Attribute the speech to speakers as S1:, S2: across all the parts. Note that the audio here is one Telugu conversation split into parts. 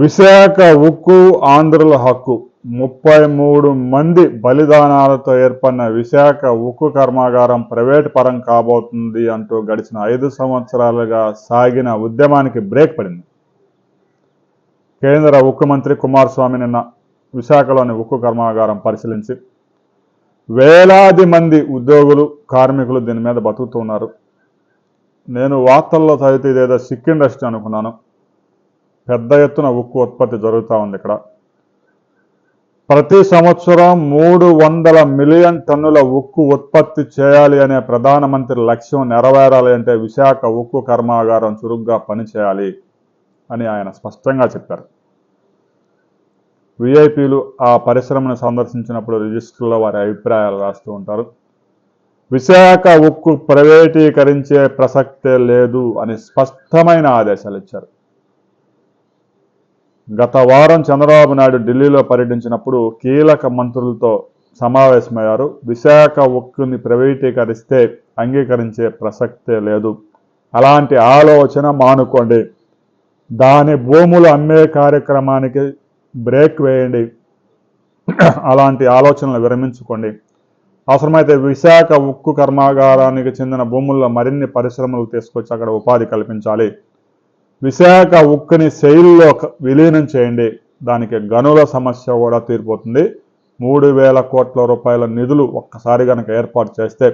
S1: విశాఖ ఉక్కు ఆంధ్రుల హక్కు. ముప్పై మూడు మంది బలిదానాలతో ఏర్పడిన విశాఖ ఉక్కు కర్మాగారం ప్రైవేట్ పరం కాబోతుంది అంటూ గడిచిన ఐదు సంవత్సరాలుగా సాగిన ఉద్యమానికి బ్రేక్ పడింది. కేంద్ర ఉక్కు మంత్రి కుమారస్వామి నిన్న విశాఖలోని ఉక్కు కర్మాగారం పరిశీలించి వేలాది మంది ఉద్యోగులు కార్మికులు దీని మీద బతుకుతున్నారు నేను వార్తల్లో చదివితే ఇదేదో సిక్ ఇండస్ట్రీ అనుకున్నాను. పెద్ద ఎత్తున ఉక్కు ఉత్పత్తి జరుగుతూ ఉంది ఇక్కడ. ప్రతి సంవత్సరం మూడు వందల మిలియన్ టన్నుల ఉక్కు ఉత్పత్తి చేయాలి అనే ప్రధానమంత్రి లక్ష్యం నెరవేరాలి అంటే విశాఖ ఉక్కు కర్మాగారం చురుగ్గా పనిచేయాలి అని ఆయన స్పష్టంగా చెప్పారు. విఐపీలు ఆ పరిశ్రమను సందర్శించినప్పుడు రిజిస్టర్లో వారి అభిప్రాయాలు రాస్తూ ఉంటారు. విశాఖ ఉక్కు ప్రైవేటీకరించే ప్రసక్తే లేదు అని స్పష్టమైన ఆదేశాలు ఇచ్చారు. గత వారం చంద్రబాబు నాయుడు ఢిల్లీలో పర్యటించినప్పుడు కీలక మంత్రులతో సమావేశమయ్యారు. విశాఖ ఉక్కుని ప్రైవేటీకరిస్తే అంగీకరించే ప్రసక్తే లేదు. అలాంటి ఆలోచన మానుకోండి. దాని భూములు అమ్మే కార్యక్రమానికి బ్రేక్ వేయండి. అలాంటి ఆలోచనలు విరమించుకోండి. అవసరమైతే విశాఖ ఉక్కు కర్మాగారానికి చెందిన భూముల్లో మరిన్ని పరిశ్రమలు తీసుకొచ్చి అక్కడ ఉపాధి కల్పించాలి. విశాఖ ఉక్కుని శైలిలో విలీనం చేయండి. దానికి గనుల సమస్య కూడా తీరిపోతుంది. మూడు వేల కోట్ల రూపాయల నిధులు ఒక్కసారి కనుక ఏర్పాటు చేస్తే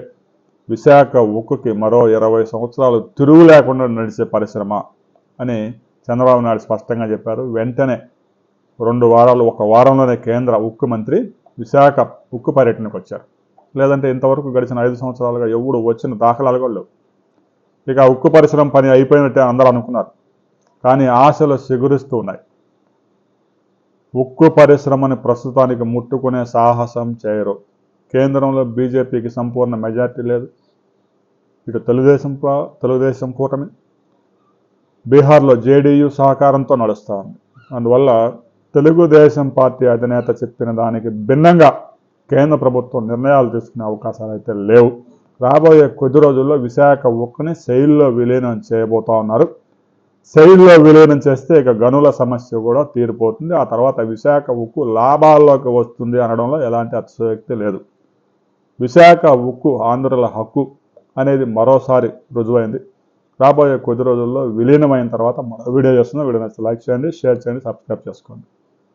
S1: విశాఖ ఉక్కుకి మరో ఇరవై సంవత్సరాలు తిరుగు లేకుండా నడిచే పరిశ్రమ అని చంద్రబాబు నాయుడు స్పష్టంగా చెప్పారు. వెంటనే రెండు వారాలు ఒక వారంలోనే కేంద్ర ఉక్కు మంత్రి విశాఖ ఉక్కు పర్యటనకు వచ్చారు. లేదంటే ఇంతవరకు గడిచిన ఐదు సంవత్సరాలుగా ఎవడు వచ్చిన దాఖలాలు కూడా లేవు. ఇక ఉక్కు పరిశ్రమ పని అయిపోయినట్టే అందరూ అనుకున్నారు. కానీ ఆశలు చిగురిస్తూ ఉన్నాయి. ఉక్కు పరిశ్రమని ప్రస్తుతానికి ముట్టుకునే సాహసం చేయరు. కేంద్రంలో బీజేపీకి సంపూర్ణ మెజార్టీ లేదు. ఇటు తెలుగుదేశం తెలుగుదేశం కూటమి బీహార్లో జేడీయూ సహకారంతో నడుస్తూ ఉంది. అందువల్ల తెలుగుదేశం పార్టీ అధినేత చెప్పిన దానికి భిన్నంగా కేంద్ర ప్రభుత్వం నిర్ణయాలు తీసుకునే అవకాశాలు అయితే లేవు. రాబోయే కొద్ది రోజుల్లో విశాఖ ఉక్కుని శైలిలో విలీనం చేయబోతా ఉన్నారు. శైలిలో విలీనం చేస్తే ఇక గనుల సమస్య కూడా తీరిపోతుంది. ఆ తర్వాత విశాఖ ఉక్కు లాభాల్లోకి వస్తుంది అనడంలో ఎలాంటి అతిశయోక్తి లేదు. విశాఖ ఉక్కు ఆంధ్రుల హక్కు అనేది మరోసారి రుజువైంది. రాబోయే కొద్ది రోజుల్లో విలీనమైన తర్వాత మరో వీడియో చేస్తున్నా. వీడియో నచ్చితే లైక్ చేయండి షేర్ చేయండి సబ్స్క్రైబ్ చేసుకోండి.